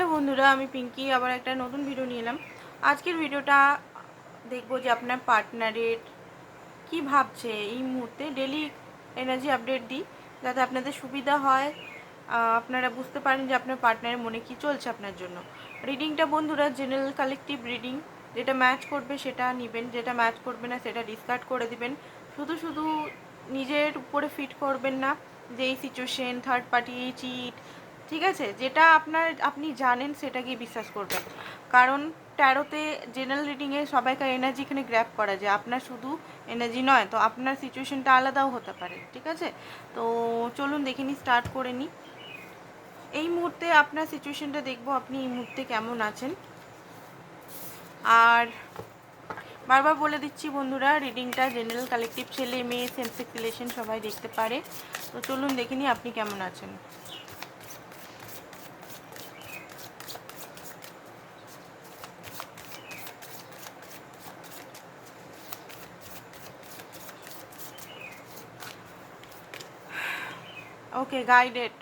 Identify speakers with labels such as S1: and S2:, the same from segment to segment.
S1: Hello বন্ধুরা, আমি পিঙ্কি, আবার একটা নতুন ভিডিও নিয়ে এলাম। আজকের ভিডিওটা দেখব যে আপনার পার্টনারের কি ভাবছে। এই মুহূর্তে ডেলি এনার্জি আপডেট দিই, যাতে আপনাদের সুবিধা হয়। আপনারা বুঝতে পারেন যে আপনার পার্টনারের মনে কি চলছে আপনার জন্য। রিডিংটা বন্ধুরা জেনারেল কালেকটিভ রিডিং যেটা ম্যাচ করবে সেটা নেবেন, যেটা ম্যাচ করবে না সেটা ডিসকার্ড করে দিবেন। শুধু শুধু নিজের উপরে ফিট করবেন না, যে এই সিচুয়েশন থার্ড পার্টি এই চিট ঠিক আছে? যেটা আপনার, আপনি জানেন সেটাকেই বিশ্বাস করবেন। কারণ ট্যারোতে জেনারেল রিডিংয়ে সবাইকার এনার্জি এখানে গ্র্যাপ করা যায়। আপনার শুধু এনার্জি নয়, তো আপনার সিচুয়েশনটা আলাদাও হতে পারে, ঠিক আছে? তো চলুন দেখে নিই স্টার্ট করে নিই। এই মুহূর্তে আপনার সিচুয়েশনটা দেখব আপনি এই মুহূর্তে কেমন আছেন। আর বারবার বলে দিচ্ছি বন্ধুরা রিডিংটা জেনারেল কালেকটিভ ছেলে, মেয়ে সেন্সেক্স রিলেশন সবাই দেখতে পারে। তো চলুন দেখে নিই আপনি কেমন আছেন। Okay guided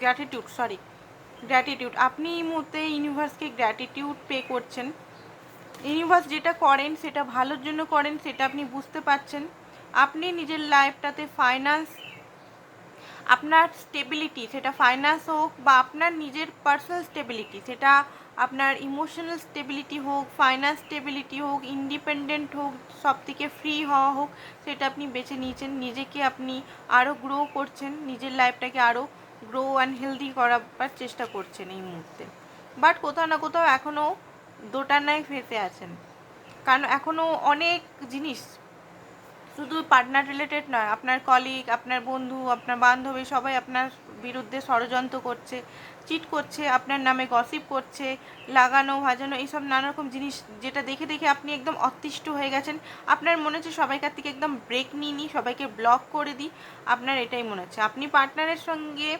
S1: gratitude sorry gratitude আপনি এই মুহূর্তে ইউনিভার্সকে গ্র্যাটিটিউড পে করছেন। ইউনিভার্স যেটা করেন, সেটা ভালোর জন্য করেন, সেটা আপনি বুঝতে পারছেন। আপনি নিজের লাইফটাতে ফাইন্যান্স আপনার স্টেবিলিটি সেটা ফাইন্যান্স হোক বা আপনার নিজের পার্সোনাল স্টেবিলিটি সেটা আপনার ইমোশনাল স্টেবিলিটি হোক ফাইন্যান্স স্টেবিলিটি হোক ইন্ডিপেন্ডেন্ট হোক সব থেকে ফ্রি হওয়া হোক, সেটা আপনি বেছে নিয়েছেন। নিজেকে আপনি আরও গ্রো করছেন, নিজের লাইফটাকে আরও গ্রো অ্যান্ড হেলদি করাবার চেষ্টা করছেন এই মুহূর্তে। বাট কোথাও না কোথাও এখনও দোটানায় ফেসে আছেন। কারণ এখনও অনেক জিনিস শুধু পার্টনার রিলেটেড নয়, আপনার কলিগ আপনার বন্ধু, আপনার বান্ধবী সবাই আপনার বিরুদ্ধে ষড়যন্ত্র করছে চিট করছে, আপনার নামে গসিপ করছে, লাগানো, ভাজানো, এইসব নানা রকম জিনিস যেটা দেখে দেখে আপনি একদম অতিষ্ঠ হয়ে গেছেন। আপনার মনে হচ্ছে সবাইকার থেকে একদম ব্রেক নিয়ে নিই সবাইকে ব্লক করে দিই। আপনার এটাই মনে হচ্ছে। আপনি পার্টনারের সঙ্গে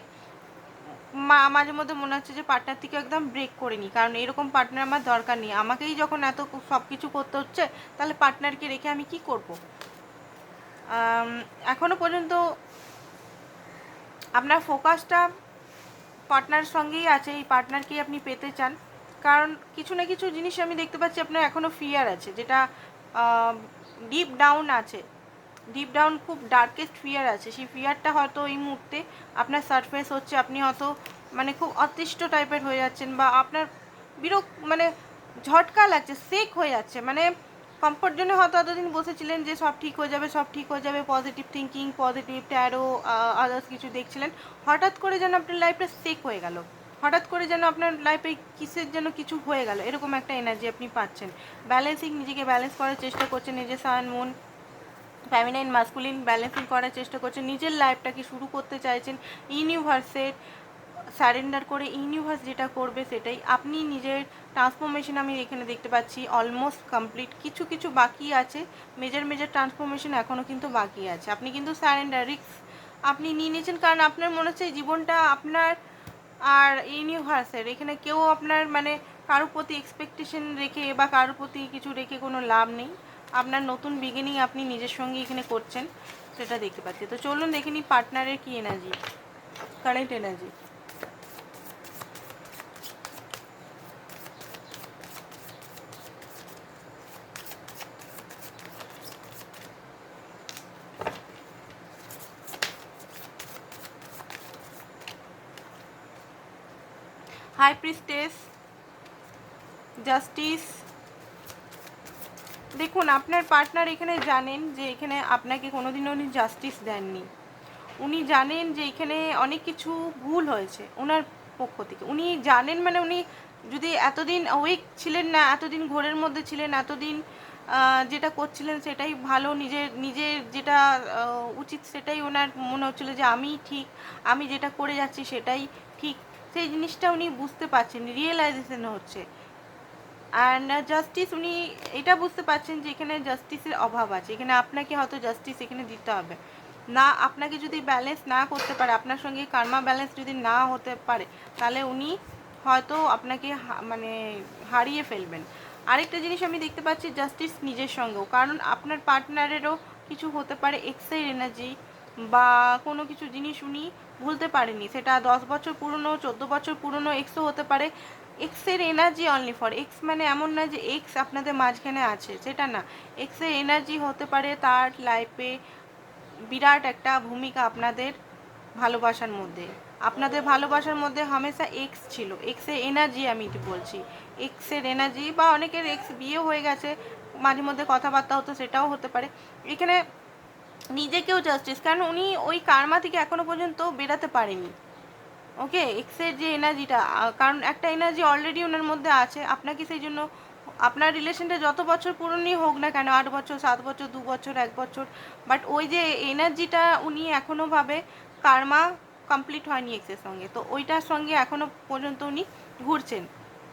S1: মা- মাঝে মধ্যে মনে হচ্ছে যে পার্টনার থেকে একদম ব্রেক করে নিই, কারণ এরকম পার্টনার আমার দরকার নেই। আমাকেই যখন এত সব কিছু করতে হচ্ছে, তাহলে পার্টনারকে রেখে আমি কি করব? আম, এখনও পর্যন্ত আপনার ফোকাসটা পার্টনার সঙ্গেই আছে এই পার্টনারকেই আপনি পেতে চান। কারণ কিছু না কিছু জিনিস আমি দেখতে পাচ্ছি আপনার এখনও ফিয়ার আছে যেটা ডিপ ডাউন আছে। ডিপ ডাউন খুব ডার্কেস্ট ফিয়ার আছে। সেই ফিয়ারটা হয়তো এই মুহূর্তে আপনার সারফেস হচ্ছে আপনি হয়তো মানে খুব অতিষ্ঠ টাইপের হয়ে যাচ্ছেন বা আপনার বিরক মানে ঝটকা লাগছে সেক হয়ে যাচ্ছে। মানে কমফোর্ট জন্য হয়তো এতদিন বসেছিলেন যে সব ঠিক হয়ে যাবে, সব ঠিক হয়ে যাবে positive thinking positive tarot others কিছু দেখছিলেন। হঠাৎ করে যেন আপনার লাইফটা সেক হয়ে গেল। হঠাৎ করে যেন আপনার লাইফে কিসের যেন কিছু হয়ে গেল, এরকম একটা এনার্জি আপনি পাচ্ছেন। ব্যালেন্সিং নিজেকে ব্যালেন্স করার চেষ্টা করছেন, নিজের সান মন ফ্যামিনাইন মাস্কুলিন ব্যালেন্সিং করার চেষ্টা করছেন, নিজের লাইফটাকে শুরু করতে চাইছেন ইউনিভার্সের স্যারেন্ডার করে ইউনিভার্স যেটা করবে সেটাই। আপনি নিজের ট্রান্সফরমেশন আমি এখানে দেখতে পাচ্ছি অলমোস্ট কমপ্লিট কিছু কিছু বাকি আছে। মেজর মেজর ট্রান্সফরমেশন এখনও কিন্তু বাকি আছে। আপনি কিন্তু স্যারেন্ডার রিক্স আপনি নিয়ে নিয়েছেন কারণ আপনার মনে হচ্ছে জীবনটা আপনার আর ইউনিভার্সের। এখানে কেউ আপনার মানে কারোর প্রতি এক্সপেকটেশন রেখে বা কারোর প্রতি কিছু রেখে কোনো লাভ নেই। আপনার নতুন বিগিনিং আপনি নিজের সঙ্গে এখানে করছেন, সেটা দেখতে পাচ্ছি। তো চলুন দেখে নিই পার্টনারের কী energy current energy high priestess, justice. দেখুন, আপনার পার্টনার এখানে জানেন যে এখানে আপনাকে কোনোদিনও উনি জাস্টিস দেননি। উনি জানেন যে এখানে অনেক কিছু ভুল হয়েছে ওনার পক্ষ থেকে। উনি জানেন মানে উনি যদি এতদিন ওয়েক ছিলেন না, এতদিন ঘোরের মধ্যে ছিলেন, এতদিন যেটা করছিলেন সেটাই ভালো, নিজের নিজের যেটা উচিত সেটাই ওনার মনে হচ্ছিল যে আমি ঠিক, আমি যেটা করে যাচ্ছি সেটাই ঠিক। সেই জিনিসটা উনি বুঝতে পারছেন রিয়েলাইজেশন হচ্ছে। অ্যান্ড জাস্টিস উনি এটা বুঝতে পারছেন যে এখানে জাস্টিসের অভাব আছে। এখানে আপনাকে হয়তো জাস্টিস এখানে দিতে হবে। না, আপনাকে যদি ব্যালেন্স না করতে পারে, আপনার সঙ্গে কার্মা ব্যালেন্স যদি না হতে পারে, তাহলে উনি হয়তো আপনাকে মানে হারিয়ে ফেলবেন। আরেকটা জিনিস আমি দেখতে পাচ্ছি জাস্টিস নিজের সঙ্গেও। কারণ আপনার পার্টনারেরও কিছু হতে পারে এক্সের এনার্জি বা কোনো কিছু জিনিস উনি ভুলতে পারেনি। সেটা দশ বছর পুরনো, চোদ্দ বছর পুরনো এক্সও হতে পারে। এক্সের এনার্জি অনলি ফর এক্স মানে এমন না যে এক্স আপনাদের মাঝখানে আছে, সেটা না। এক্সের এনার্জি হতে পারে তার লাইফে বিরাট একটা ভূমিকা আপনাদের ভালোবাসার মধ্যে। আপনাদের ভালোবাসার মধ্যে হামেশা এক্স ছিল। এক্সের এনার্জি আমি বলছি। এক্সের এনার্জি বা অনেকের এক্স বিয়ে হয়ে গেছে, মাঝে মধ্যে কথাবার্তা হতো, সেটাও হতে পারে। এখানে নিজেকেও জাস্টিস কারণ উনি ওই কার্মা থেকে এখনও পর্যন্ত বেরাতে পারেনি। ওকে এক্সের যে এনার্জিটা কারণ একটা এনার্জি অলরেডি ওনার মধ্যে আছে, আপনাকে সেই জন্য আপনার রিলেশনটা যত বছর পুরনোই হোক না কেন, আট বছর, সাত বছর, দু বছর, এক বছর বাট ওই যে এনার্জিটা উনি এখনও ভাবে কার্মা কমপ্লিট হয়নি এক্সের সঙ্গে। তো ওইটার সঙ্গে এখনও পর্যন্ত উনি ঘুরছেন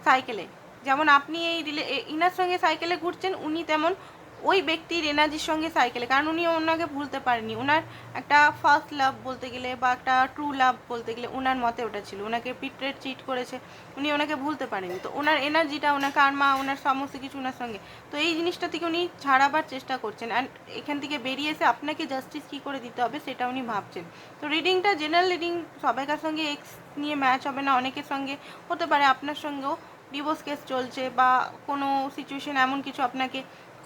S1: সাইকেলে যেমন আপনি এই রিলে ইনার সঙ্গে সাইকেলে ঘুরছেন, উনি তেমন ওই ব্যক্তির এনার্জির সঙ্গে সাইকেলে, কারণ উনি ওনাকে ভুলতে পারেনি। ওনার একটা ফার্স্ট লাভ বলতে গেলে বা একটা ট্রু লাভ বলতে গেলে ওনার মতে ওটা ছিল। ওনাকে পিট্রেট চিট করেছে। উনি ওনাকে ভুলতে পারেনি। তো ওনার এনার্জিটা ওনার কারমা ওনার সমস্ত কিছু ওনার সঙ্গে। তো এই জিনিসটা থেকে উনি ছাড়াবার চেষ্টা করছেন। অ্যান্ড এখান থেকে বেরিয়ে এসে আপনাকে জাস্টিস কী করে দিতে হবে সেটা উনি ভাবছেন। তো রিডিংটা জেনারেল রিডিং সবাইকার সঙ্গে এক্স নিয়ে ম্যাচ হবে না, অনেকের সঙ্গে হতে পারে আপনার সঙ্গেও ডিভোর্স কেস চলছে বা কোনো সিচুয়েশন এমন কিছু আপনাকে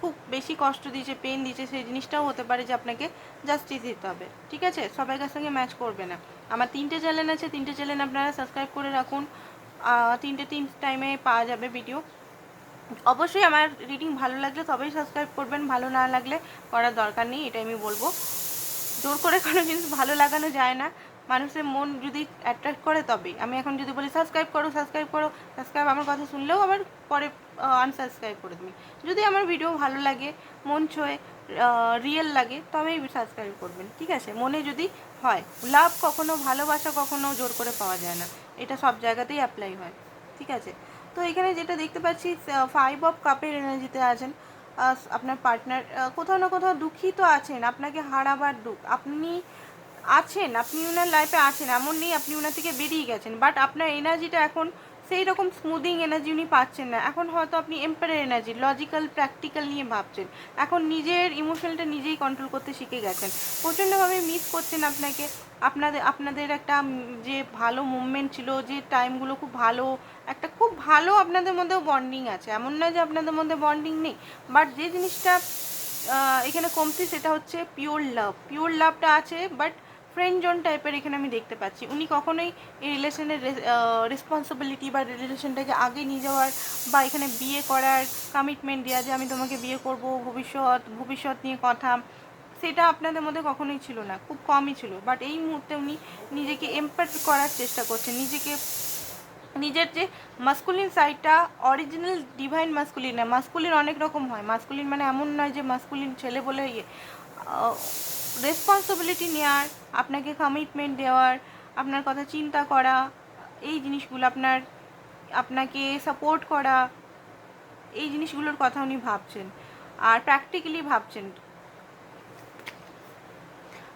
S1: খুব বেশি কষ্ট দিয়েছে পেন দিয়েছে, সেই জিনিসটাও হতে পারে যে আপনাকে জাস্টিস দিতে হবে। ঠিক আছে? সবাইকার সঙ্গে ম্যাচ করবে না। আমার তিনটে চ্যানেল আছে, তিনটে চ্যানেল আপনারা সাবস্ক্রাইব করে রাখুন। তিনটে, তিন টাইমে পাওয়া যাবে ভিডিও অবশ্যই আমার রিডিং ভালো লাগলে তবেই সাবস্ক্রাইব করবেন, ভালো না লাগলে করার দরকার নেই, এটাই আমি বলব। জোর করে কোনো জিনিস ভালো লাগানো যায় না। মানুষের মন যদি অ্যাট্রাক্ট করে তবেই। আমি এখন যদি বলি সাবস্ক্রাইব করো সাবস্ক্রাইব করো সাবস্ক্রাইব আমার কথা শুনলেও আবার পরে আনসাবস্ক্রাইব করে তুমি যদি আমার ভিডিও ভালো লাগে, মন ছুঁয়ে রিয়েল লাগে, তবেই সাবস্ক্রাইব করবেন, ঠিক আছে? মনে যদি হয়। লাভ কখনো, ভালোবাসা কখনো জোর করে পাওয়া যায় না। এটা সব জায়গাতেই অ্যাপ্লাই হয়, ঠিক আছে? তো এখানে যেটা দেখতে পাচ্ছি ফাইভ অফ কাপের এনার্জিতে আছেন। আপনার পার্টনার কোথাও না কোথাও দুঃখী তো আছেন, আপনাকে হারাবার দুঃখ। আপনি আছেন, আপনি ওনার লাইফে আছেন, এমন নেই আপনি ওনার থেকে বেরিয়ে গেছেন বাট আপনার এনার্জিটা এখন সেই রকম স্মুদিং এনার্জি উনি পাচ্ছেন না। এখন হয়তো আপনি এম্পায়ার এনার্জি লজিক্যাল প্র্যাকটিক্যাল নিয়ে ভাবছেন। এখন নিজের ইমোশনালটা নিজেই কন্ট্রোল করতে শিখে গেছেন। প্রচণ্ডভাবে মিস করছেন আপনাকে। আপনাদের আপনাদের একটা যে ভালো মুভমেন্ট ছিল, যে টাইমগুলো খুব ভালো, একটা খুব ভালো আপনাদের মধ্যেও বন্ডিং আছে। এমন নয় যে আপনাদের মধ্যে বন্ডিং নেই। বাট যে জিনিসটা এখানে কমতি সেটা হচ্ছে পিওর লাভ পিওর লাভটা আছে বাট ফ্রেন্ড জোন টাইপের এখানে আমি দেখতে পাচ্ছি। উনি কখনোই এই রিলেশনের রেসপন্সিবিলিটি বা রিলেশনটাকে আগে নিয়ে যাওয়ার বা এখানে বিয়ে করার কমিটমেন্ট দেওয়া যে আমি তোমাকে বিয়ে করব, ভবিষ্যৎ ভবিষ্যৎ নিয়ে কথা, সেটা আপনাদের মধ্যে কখনোই ছিল না। খুব কমই ছিল। বাট এই মুহূর্তে উনি নিজেকে এম্পার করার চেষ্টা করছেন। নিজেকে, নিজের যে মাস্কুলিন সাইডটা অরিজিনাল ডিভাইন মাস্কুলিন মাস্কুলিন অনেক রকম হয়। মাস্কুলিন মানে এমন নয় যে মাস্কুলিন ছেলে বলে ইয়ে রেসপন্সিবিলিটি নেওয়ার আপনাকে কমিটমেন্ট দেওয়ার, আপনার কথা চিন্তা করা, এই জিনিসগুলো আপনার, আপনাকে সাপোর্ট করা, এই জিনিসগুলোর কথা উনি ভাবছেন আর প্র্যাকটিক্যালি ভাবছেন।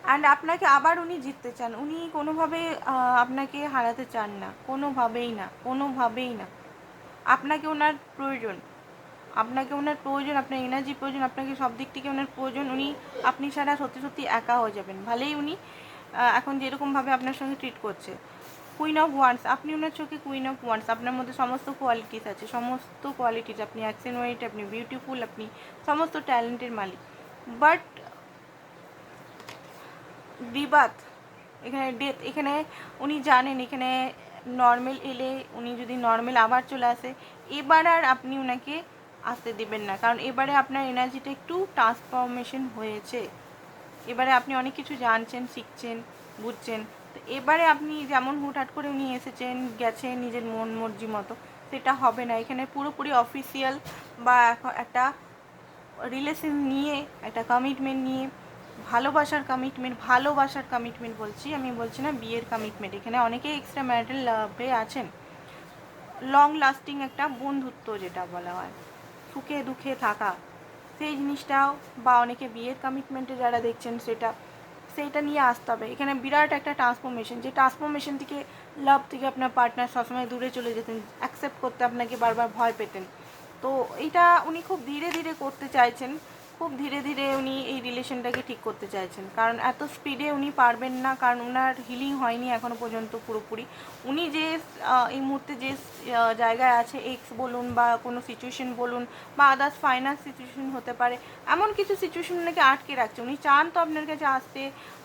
S1: অ্যান্ড আপনাকে আবার উনি জিততে চান। উনি কোনোভাবে আপনাকে হারাতে চান না। কোনোভাবেই না। কোনোভাবেই না। আপনাকে ওনার প্রয়োজন। আপনাকে ওনার প্রয়োজন, আপনার এনার্জি প্রয়োজন, আপনাকে সব দিক থেকে ওনার প্রয়োজন, উনি, আপনি ছাড়া সত্যি সত্যি একা হয়ে যাবেন। ভালেই উনি এখন যেরকমভাবে আপনার সঙ্গে ট্রিট করছে। কুইন অফ ওয়ান্স আপনি ওনার চোখে কুইন অফ ওয়ান্স আপনার মধ্যে সমস্ত কোয়ালিটিস আছে, সমস্ত কোয়ালিটিস আপনি অ্যাকশন ওয়েট আপনি বিউটিফুল আপনি সমস্ত ট্যালেন্টের মালিক। বাট বিবাদ, এখানে ডেথ এখানে উনি জানেন, এখানে নর্মাল এলে উনি যদি নর্মাল আবার চলে আসে, এবার আর আপনি ওনাকে আসতে দিবেন না। কারণ এবারে আপনার এনার্জিটা একটু ট্রান্সফরমেশন হয়েছে। এবারে আপনি অনেক কিছু জানছেন, শিখছেন, বুঝছেন। তো এবারে আপনি যেমন হুটহাট করে উনি এসেছেন, গেছেন নিজের মন মর্জি মতো, সেটা হবে না। এখানে পুরোপুরি অফিসিয়াল বা একটা রিলেশন নিয়ে, একটা কমিটমেন্ট নিয়ে, ভালোবাসার কমিটমেন্ট ভালোবাসার কমিটমেন্ট বলছি। আমি বলছি না বিয়ের কমিটমেন্ট এখানে অনেকেই এক্সট্রা ম্যারিটাল লাভে আছেন। লং লাস্টিং একটা বন্ধুত্ব যেটা বলা হয়। সুখে দুঃখে থাকা। সেই জিনিসটাও বা অনেকে বিয়ের কমিটমেন্টে যারা দেখছেন সেটা, সেইটা নিয়ে আসতে হবে। এখানে বিরাট একটা ট্রান্সফরমেশন যে ট্রান্সফরমেশন থেকে লাভ থেকে আপনার পার্টনার সবসময় দূরে চলে যেতেন অ্যাকসেপ্ট করতে আপনাকে বারবার ভয় পেতেন। তো এইটা উনি খুব ধীরে ধীরে করতে চাইছেন। খুব ধীরে ধীরে উনি এই রিলেশনটাকে ঠিক করতে চাইছেন। কারণ এত স্পিডে উনি পারবেন না, কারণ ওনার হিলিং হয়নি এখনও পর্যন্ত পুরোপুরি। উনি যে এই মুহূর্তে যে জায়গায় আছে এক্স বলুন বা কোনো সিচুয়েশন বলুন বা আদার্স ফাইন্যান্স সিচুয়েশন হতে পারে, এমন কিছু সিচুয়েশন ওনাকে আটকে রাখছে। উনি চান তো আপনার কাছে আসতে,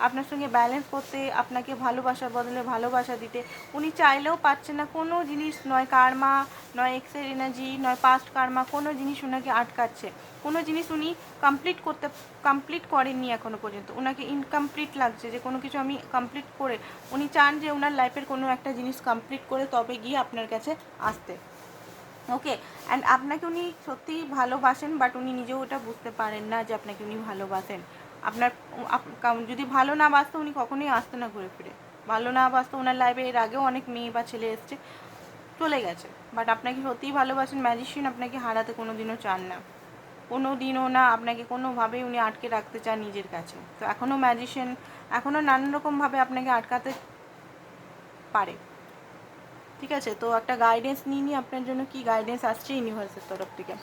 S1: আপনার সঙ্গে ব্যালেন্স করতে, আপনাকে ভালোবাসার বদলে ভালোবাসা দিতে। উনি চাইলেও পাচ্ছে না, কোনো জিনিস নয় কার্মা নয় এক্সের এনার্জি নয় পাস্ট কার্মা কোনো জিনিস ওনাকে আটকাচ্ছে। কোনো জিনিস উনি কমপ্লিট করতে কমপ্লিট করেননি এখনও পর্যন্ত। ওনাকে ইনকমপ্লিট লাগছে যে কোনো কিছু আমি কমপ্লিট করে, উনি চান যে ওনার লাইফের কোনো একটা জিনিস কমপ্লিট করে তবে গিয়ে আপনার কাছে আসতে। ওকে অ্যান্ড আপনাকে উনি সত্যিই ভালোবাসেন বাট উনি নিজেও ওটা বুঝতে পারেন না যে আপনাকে উনি ভালোবাসেন। আপনার যদি ভালো না বাসতো উনি কখনোই আসতো না ঘুরে ফিরে। ভালো না বাসতো ওনার লাইফে এর আগেও অনেক মেয়ে বা ছেলে এসছে, চলে গেছে। বাট আপনাকে সত্যিই ভালোবাসেন ম্যাজিশিয়ান আপনাকে হারাতে কোনো দিনও চান না। কোনো দিনও না আপনাকে কোনোভাবেই উনি আটকে রাখতে চান নিজের কাছে। তো এখনও ম্যাজিশিয়ান এখনও নানান রকমভাবে আপনাকে আটকাতে পারে। ঠিক আছে? তো একটা গাইডেন্স নিয়ে নিই আপনার জন্য কি গাইডেন্স আসছে ইউনিভার্সের তরফ থেকে?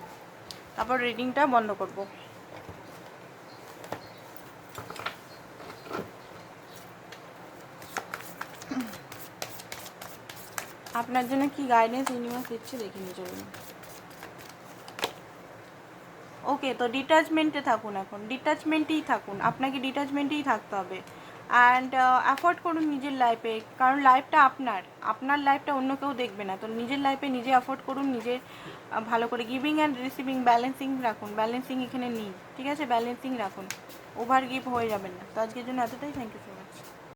S1: তারপর রিডিংটা বন্ধ করব। আপনার জন্য কি গাইডেন্স ইউনিভার্স দিচ্ছে দেখে নিয়ে চলুন। ওকে তো ডিটাচমেন্টে থাকুন এখন। ডিটাচমেন্টেই থাকুন। আপনাকে ডিটাচমেন্টেই থাকতে হবে। অ্যান্ড অ্যাফোর্ড করুন নিজের লাইফে কারণ লাইফটা আপনার। আপনার লাইফটা অন্য কেউ দেখবে না। তো নিজের লাইফে নিজে অ্যাফোর্ড করুন নিজে আহ, ভালো করে গিভিং অ্যান্ড রিসিভিং ব্যালেন্সিং রাখুন। ব্যালেন্সিং এখানে নেই। ঠিক আছে? ব্যালেন্সিং রাখুন। ওভার গিভ হয়ে যাবেন না। তো আজকের জন্য এতটাই। Thank you